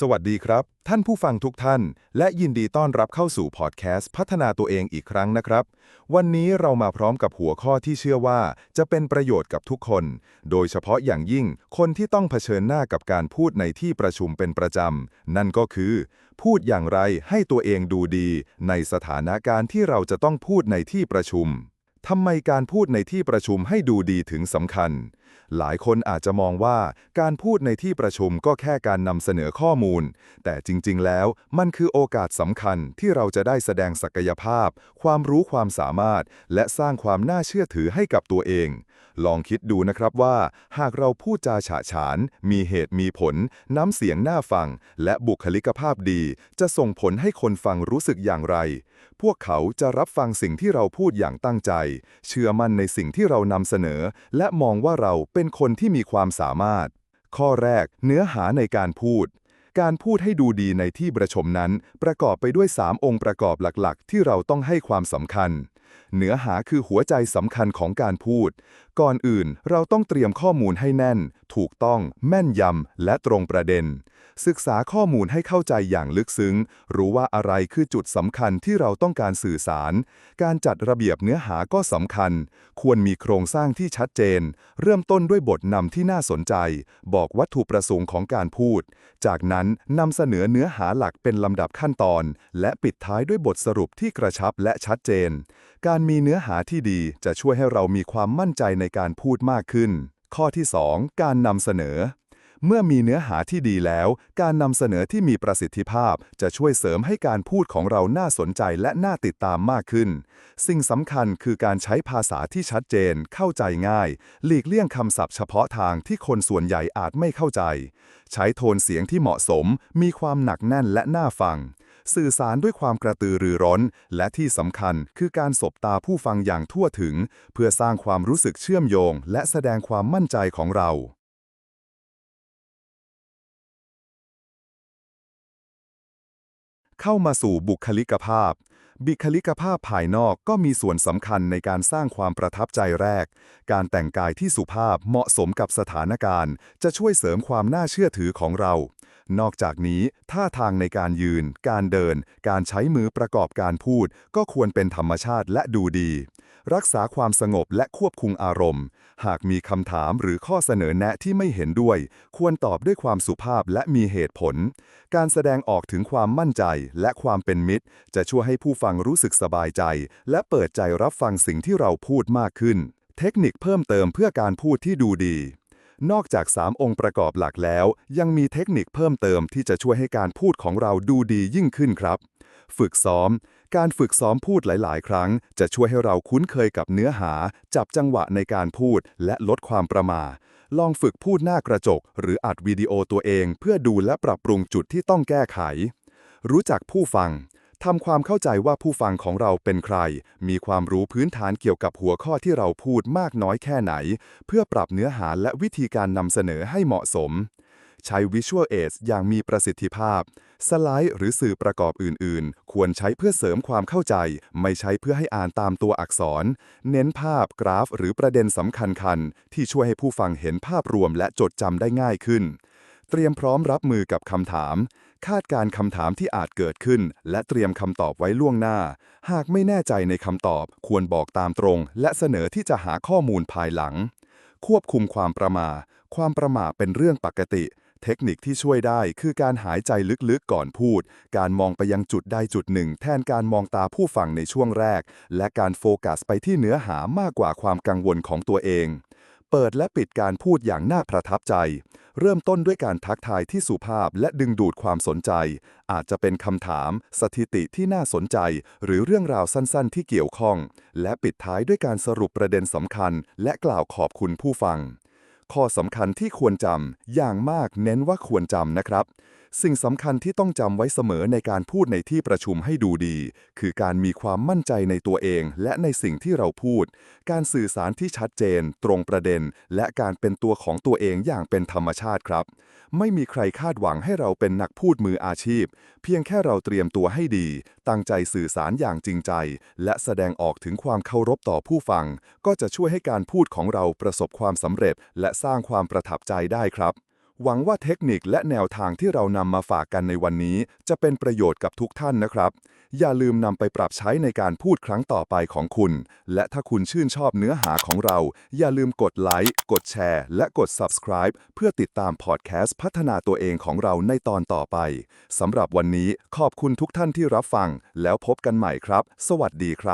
สวัสดีครับ ท่านผู้ฟังทุกท่าน และยินดีต้อนรับเข้าสู่พอดแคสต์พัฒนาตัวเองอีกครั้งนะครับ วันนี้เรามาพร้อมกับหัวข้อที่เชื่อว่า จะเป็นประโยชน์กับทุกคน โดยเฉพาะอย่างยิ่งคนที่ต้องเผชิญหน้ากับการพูดในที่ประชุมเป็นประจำ นั่นก็คือ พูดอย่างไรให้ตัวเองดูดี ในสถานการณ์ที่เราจะต้องพูดในที่ประชุม ทำไมการพูดในที่ประชุมให้ดูดีถึงสำคัญ หลายคนอาจจะมองว่าการพูดในที่ประชุมก็แค่การนำเสนอข้อมูล แต่จริงๆ แล้วมันคือโอกาสสำคัญที่เราจะได้แสดงศักยภาพ ความรู้ความสามารถ และสร้างความน่าเชื่อถือให้กับตัวเอง ลองคิดดูนะครับว่า หากเราพูดจาฉะฉาน มีเหตุมีผล น้ำเสียงน่าฟัง และบุคลิกภาพดี จะส่งผลให้คนฟังรู้สึกอย่างไร พวกเขาจะรับฟังสิ่งที่เราพูดอย่างตั้งใจ เชื่อมั่นในสิ่งที่เรานำเสนอ และมองว่าเราเป็นคนที่มีความสามารถ ข้อแรก เนื้อหาในการพูดการพูดให้ดูดีในที่ประชุมนั้น ประกอบไปด้วย 3 องค์ประกอบหลักๆ ที่เราต้องให้ความสำคัญ เนื้อหาคือหัวใจสำคัญของการพูด ก่อนอื่นเราต้องเตรียมข้อมูลให้แน่น ถูกต้อง แม่นยำ และตรงประเด็น ศึกษาข้อมูลให้เข้าใจอย่างลึกซึ้ง รู้ว่าอะไรคือจุดสำคัญที่เราต้องการสื่อสาร การจัดระเบียบเนื้อหาก็สำคัญ ควรมีโครงสร้างที่ชัดเจน เริ่มต้นด้วยบทนำที่น่าสนใจ บอกวัตถุประสงค์ของการพูด จากนั้นนำเสนอเนื้อหาหลักเป็นลำดับขั้นตอน และปิดท้ายด้วยบทสรุปที่กระชับและชัดเจนการมีเนื้อหาที่ดีจะช่วยให้เรามีความมั่นใจในการพูดมากขึ้น ข้อที่ 2 การนำเสนอ เมื่อมีเนื้อหาที่ดีแล้ว การนำเสนอที่มีประสิทธิภาพจะช่วยเสริมให้การพูดของเราน่าสนใจและน่าติดตามมากขึ้น สิ่งสำคัญคือการใช้ภาษาที่ชัดเจน เข้าใจง่าย หลีกเลี่ยงคำศัพท์เฉพาะทางที่คนส่วนใหญ่อาจไม่เข้าใจ ใช้โทนเสียงที่เหมาะสม มีความหนักแน่นและน่าฟัง สื่อสารด้วยความกระตือรือร้น และที่สำคัญคือการสบตาผู้ฟังอย่างทั่วถึง เพื่อสร้างความรู้สึกเชื่อมโยง และแสดงความมั่นใจของเราเข้ามาสู่บุคลิกภาพ บุคลิกภาพภายนอกก็มีส่วนสำคัญในการสร้างความประทับใจแรก การแต่งกายที่สุภาพเหมาะสมกับสถานการณ์ จะช่วยเสริมความน่าเชื่อถือของเรา นอกจากนี้ท่าทางในการยืน การเดิน การใช้มือประกอบการพูด ก็ควรเป็นธรรมชาติและดูดี รักษาความสงบและควบคุมอารมณ์ หากมีคำถามหรือข้อเสนอแนะที่ไม่เห็นด้วย ควรตอบด้วยความสุภาพและมีเหตุผล การแสดงออกถึงความมั่นใจและความเป็นมิตร จะช่วยให้ผู้ฟังรู้สึกสบายใจ และเปิดใจรับฟังสิ่งที่เราพูดมากขึ้น เทคนิคเพิ่มเติมเพื่อการพูดที่ดูดี นอกจาก 3 องค์ประกอบหลักแล้ว ยังมีเทคนิคเพิ่มเติมที่จะช่วยให้การพูดของเราดูดียิ่งขึ้นครับ ฝึกซ้อม การฝึกซ้อมพูดหลาย ๆ ครั้ง จะช่วยให้เราคุ้นเคยกับเนื้อหา จับจังหวะในการพูด และลดความประมาทลองฝึกพูดหน้ากระจก หรืออัดวิดีโอตัวเอง เพื่อดูและปรับปรุงจุดที่ต้องแก้ไข รู้จักผู้ฟัง ทำความเข้าใจว่าผู้ฟังของเราเป็นใคร มีความรู้พื้นฐานเกี่ยวกับหัวข้อที่เราพูดมากน้อยแค่ไหน เพื่อปรับเนื้อหาและวิธีการนำเสนอให้เหมาะสม ใช้ Visual Aids อย่างมีประสิทธิภาพ สไลด์หรือสื่อประกอบอื่น ๆ ควรใช้เพื่อเสริมความเข้าใจ ไม่ใช้เพื่อให้อ่านตามตัวอักษร เน้นภาพ กราฟ หรือประเด็นสำคัญคันที่ช่วยให้ผู้ฟังเห็นภาพรวมและจดจำได้ง่ายขึ้น เตรียมพร้อมรับมือกับคำถาม คาดการ์คำถามที่อาจเกิดขึ้น และเตรียมคำตอบไว้ล่วงหน้า หากไม่แน่ใจในคำตอบ ควรบอกตามตรง และเสนอที่จะหาข้อมูลภายหลัง ควบคุมความประมา ความประมาเป็นเรื่องปกติ เทคนิคที่ช่วยได้คือการหายใจลึกๆก่อนพูด การมองไปยังจุดใดจุดหนึ่ง แทนการมองตาผู้ฟังในช่วงแรก และการโฟกัสไปที่เนื้อหามากกว่าความกังวลของตัวเอง เปิดและปิดการพูดอย่างน่าประทับใจ เริ่มต้นด้วยการทักทายที่สุภาพและดึงดูดความสนใจ อาจจะเป็นคำถาม สถิติที่น่าสนใจ หรือเรื่องราวสั้นๆ ที่เกี่ยวข้อง และปิดท้ายด้วยการสรุปประเด็นสำคัญ และกล่าวขอบคุณผู้ฟัง ข้อสำคัญที่ควรจำอย่างมากเน้นว่าควรจำนะครับ สิ่งสำคัญที่ต้องจำไว้เสมอในการพูดในที่ประชุมให้ดูดี คือการมีความมั่นใจในตัวเอง และในสิ่งที่เราพูด การสื่อสารที่ชัดเจน ตรงประเด็น และการเป็นตัวของตัวเองอย่างเป็นธรรมชาติครับ ไม่มีใครคาดหวังให้เราเป็นนักพูดมืออาชีพ เพียงแค่เราเตรียมตัวให้ดี ตั้งใจสื่อสารอย่างจริงใจ และแสดงออกถึงความเคารพต่อผู้ฟัง ก็จะช่วยให้การพูดของเราประสบความสำเร็จ และสร้างความประทับใจได้ครับ หวังว่าเทคนิคและแนวทางที่เรานำมาฝากกันในวันนี้ จะเป็นประโยชน์กับทุกท่านนะครับ อย่าลืมนำไปปรับใช้ในการพูดครั้งต่อไปของคุณ และถ้าคุณชื่นชอบเนื้อหาของเรา อย่าลืมกดไลค์ กดแชร์ และกด subscribe เพื่อติดตามพอดแคสต์พัฒนาตัวเองของเราในตอนต่อไปสำหรับวันนี้ขอบคุณทุกท่านที่รับฟัง แล้วพบกันใหม่ครับ สวัสดีครับ